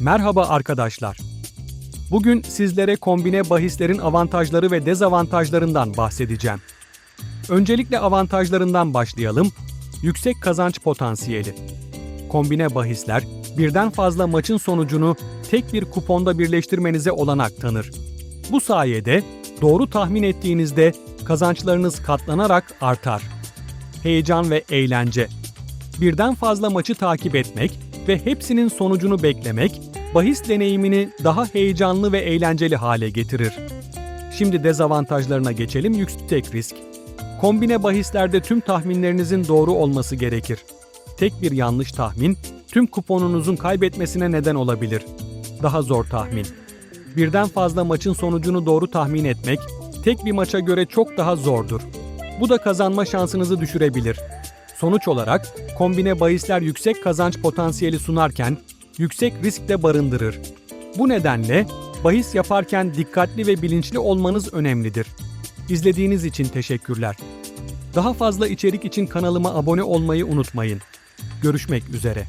Merhaba arkadaşlar. Bugün sizlere kombine bahislerin avantajları ve dezavantajlarından bahsedeceğim. Öncelikle avantajlarından başlayalım. Yüksek kazanç potansiyeli. Kombine bahisler birden fazla maçın sonucunu tek bir kuponda birleştirmenize olanak tanır. Bu sayede doğru tahmin ettiğinizde kazançlarınız katlanarak artar. Heyecan ve eğlence. Birden fazla maçı takip etmek ve hepsinin sonucunu beklemek bahis deneyimini daha heyecanlı ve eğlenceli hale getirir. Şimdi dezavantajlarına geçelim yüksek risk. Kombine bahislerde tüm tahminlerinizin doğru olması gerekir. Tek bir yanlış tahmin tüm kuponunuzun kaybetmesine neden olabilir. Daha zor tahmin. Birden fazla maçın sonucunu doğru tahmin etmek tek bir maça göre çok daha zordur. Bu da kazanma şansınızı düşürebilir. Sonuç olarak kombine bahisler yüksek kazanç potansiyeli sunarken yüksek risk de barındırır. Bu nedenle bahis yaparken dikkatli ve bilinçli olmanız önemlidir. İzlediğiniz için teşekkürler. Daha fazla içerik için kanalıma abone olmayı unutmayın. Görüşmek üzere.